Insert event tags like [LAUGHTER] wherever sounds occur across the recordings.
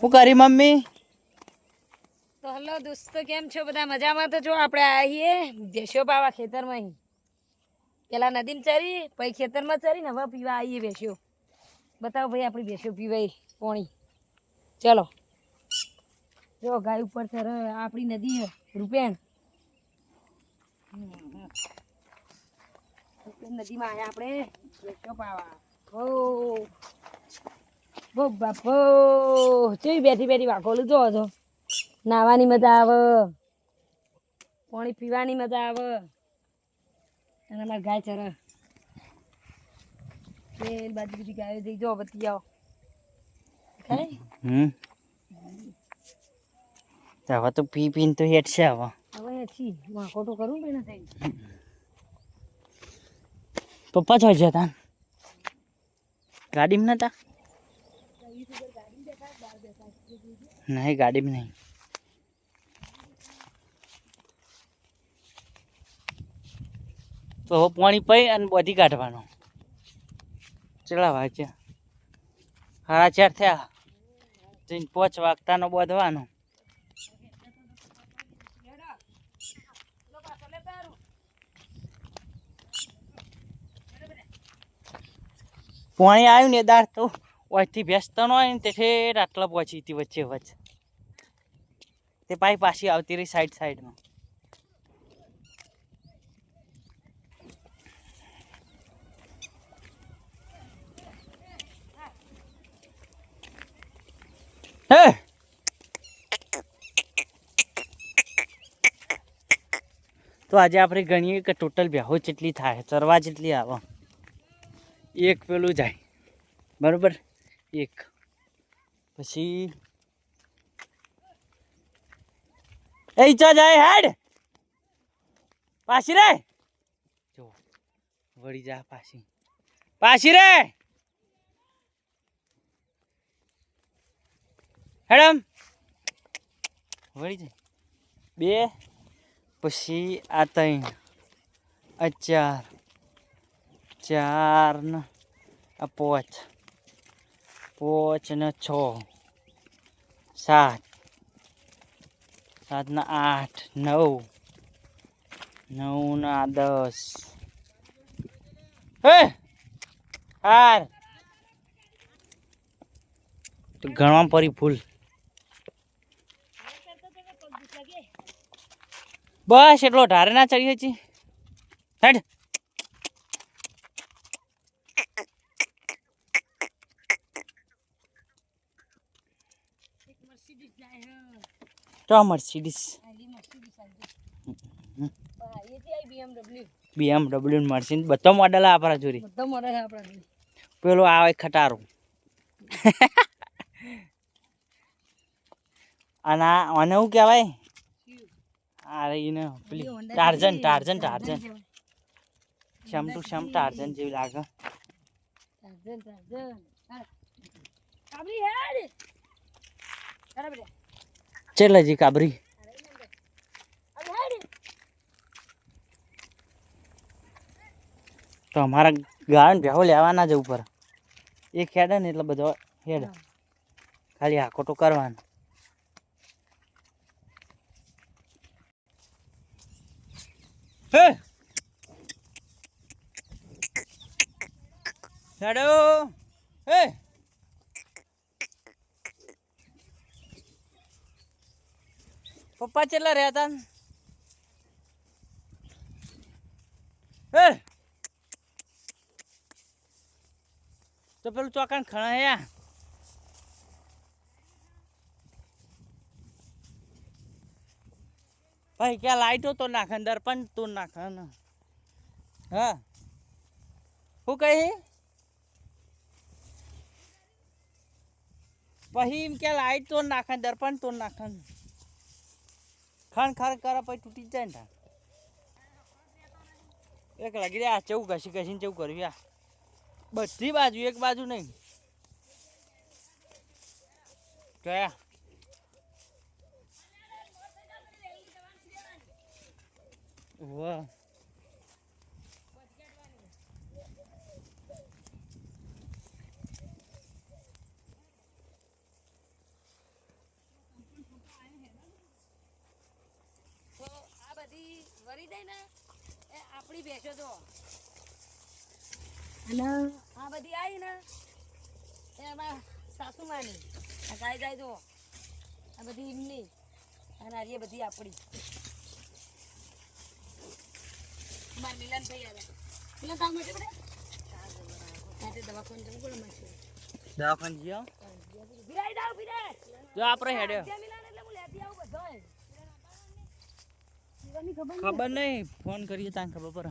શું કરી, મમ્મી? તો હલો દોસ્તો, કેમ છો? બધા મજામાં? તો જો આપણે આવીએ ભેંસો પાવા ખેતરમાં પેલા નદીમાં ચરી, પછી ખેતરમાં ચરી ને હવે પીવા આવીએ ભેંસો બતાવો ભાઈ આપણી ભેંસો પીવાય પોણી. ચલો. જો ગાય ઉપર સર આપણી નદી રૂપેણ. નદીમાં આવ્યા આપણે ભેંસો પાવા. ઓ બો બાપો ચેવી બેઠી બેઠી વાઘોલું જો છો. નાવાની મજા આવે. પાણી પીવાની મજા આવે. અને અમારે ગાય ચર. એ બાજુ બીજી ગાયો જઈ જો બધી આવો. ખાય હમ. હવે તો પી પીને તો હેઠ છે હવે. હવે હેઠી. વાંકો તો કરું ને થઈ પપ્પા છો જતા ગાડીમાં નતા? નહીં में નહીં તો પાણી પઈ અને બધી કાઢવાનું ચલા વાગ્યા સાડા ચાર થયા જઈને પોચ વાગતાનો બોધવાનો પાણી આવ્યું ને દાર તો ઓયથી વ્યસ્ત ન હોય ને તે ઠેર આટલા પહોંચી હતી વચ્ચે વચ્ચે તે પાઈ પાછી આવતી રહી સાઈડ સાઈડમાં હે? તો આજે આપણે ગણીએ કે ટોટલ બેહો જેટલી થાય, ચરવા જેટલી આવે. એક પેલું જાય. બરાબર? એક. પછી એ ઈચ્છા જાય હેડ. પાછી રે. જો વળી જા પાછી. પાછી રે. હેડમ. વળી જાય બે. પછી આ ત્રણ. આ ચાર. ચાર ને આ પોચ. પાંચ ને છ. સાત. સાત ને આઠ, નવ. નવ ને દસ. હે! હાર! ગણવા પરી ફૂલ. બસ, એટલો ઢારે ના ચડી હતી હેડ. તો મર્સિડીસ બીએમડબલ્યુ મર્સિડીઝ બધો મોડલ આપણા જોરી બધો છે આપણા પેલો આવે ખટારો [LAUGHS] અને આને શું કહેવાય? આ એને પેલી Tarzan Tarzan Tarzan same to same Tarzan જેવી લાગે. ટાર્ઝન ટાર્ઝન હા. કાબરી હેડ અરે બેટા ચેલ હજી કાબરી. તો અમારા ગાર્ડન ભેહો લેવાના જ ઉપર. એક હેડે ને એટલે બધો હેડ. ખાલી આકોટો કરવાનો. હે! હેડો! હે! પપ્પા ચેલા રહ્યા હતા હે? તો પેલું ચોકાન ખણા હે યા ભાઈ, ક્યાં લાઈટો તો નાખે દર્પણ તો નાખે હા. શું કહી? પછી એમ કે લાઈટ તો નાખે દર્પણ તો નાખે ખણ ખણ કરા પછી તૂટી જાય ને એક લાગી રહ્યા, ચેવું ઘસી ઘસીને ચેવું કર્યું, યા. બધી બાજુ, એક બાજુ નહીં. કયા વાહ વરી દે ને એ આપણી ભેંસો તો. અને આ બધી આવી ને એમાં સાસુમાની. આ ગાય ગાય જો આ બધી એમની. અને આ બધી આપણી. માર મિલન થઈ આવ્યા મિલન તાવ મળશે બધા? આજે દવાખાને જવું પડે દવાખાને જીઓ જો આપણે હેડ્યો જે મિલન એટલે હું લેતી આવું બધોય શિવાની ખબર નહીં. ફોન કરીએ તાને ખબર પડે.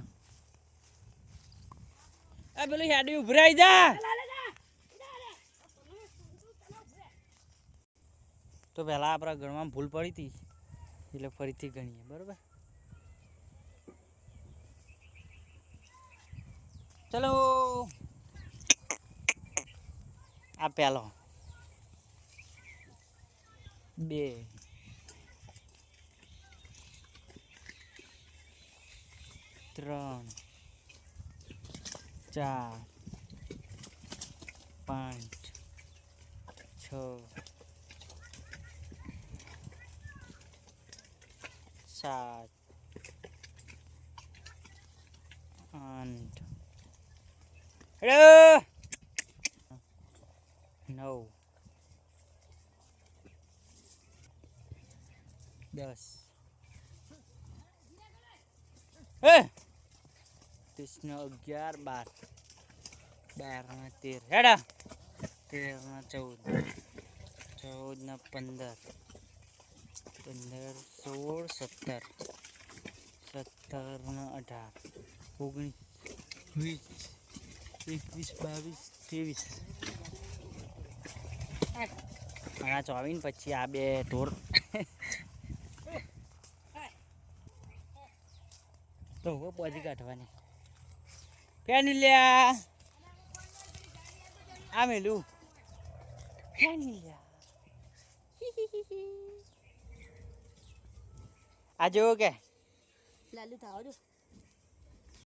આ પેલું હેડ્યું ઉભરાઈ જા. તો પહેલાં આપણા ઘરમાં ભૂલ પડી હતી. એટલે ફરીથી ગણીએ, બરોબર? ચલો. આ પહેલો. બે. ત્રણ ચાર પાંચ છ સાત આઠ નવ દસ. હે! ત્રીસનો અગિયાર, બાર. બારના તેર. હેડા. તેરના ચૌદ. ચૌદના પંદર. પંદર, સોળ, સત્તર. સત્તરના અઢાર. ઓગણીસ, વીસ, એકવીસ, બાવીસ, ત્રેવીસ. આ ચોવીસ પછી આ બે ઢોર. તો હવે પહોંચી કાઢવાની. ફેની લ્યા આ મેલું ફેની લ્યા આ જેવો કે લાલુ થાવ